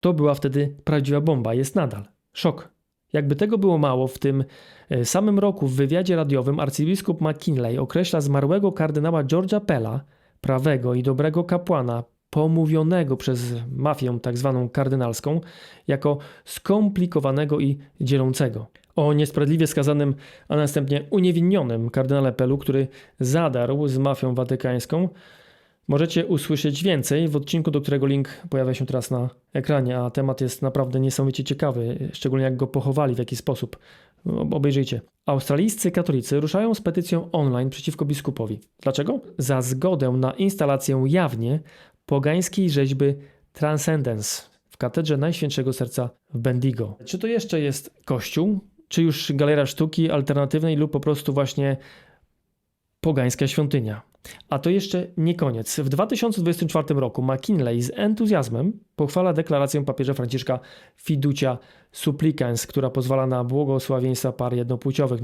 To była wtedy prawdziwa bomba, jest nadal. Szok. Jakby tego było mało, w tym e, samym roku w wywiadzie radiowym arcybiskup McKinley określa zmarłego kardynała George'a Pella, prawego i dobrego kapłana, pomówionego przez mafię tak zwaną kardynalską, jako skomplikowanego i dzielącego. O niesprawiedliwie skazanym, a następnie uniewinionym kardynale Pelu, który zadarł z mafią watykańską, Możecie usłyszeć więcej w odcinku, do którego link pojawia się teraz na ekranie, a temat jest naprawdę niesamowicie ciekawy, szczególnie jak go pochowali, w jaki sposób. Obejrzyjcie. Australijscy katolicy ruszają z petycją online przeciwko biskupowi. Dlaczego? Za zgodę na instalację jawnie pogańskiej rzeźby Transcendence w katedrze Najświętszego Serca w Bendigo. Czy to jeszcze jest kościół? Czy już galera sztuki alternatywnej lub po prostu właśnie pogańska świątynia? A to jeszcze nie koniec. W 2024 roku McKinley z entuzjazmem pochwala deklarację papieża Franciszka Fiducia Supplicans, która pozwala na błogosławieństwa par jednopłciowych.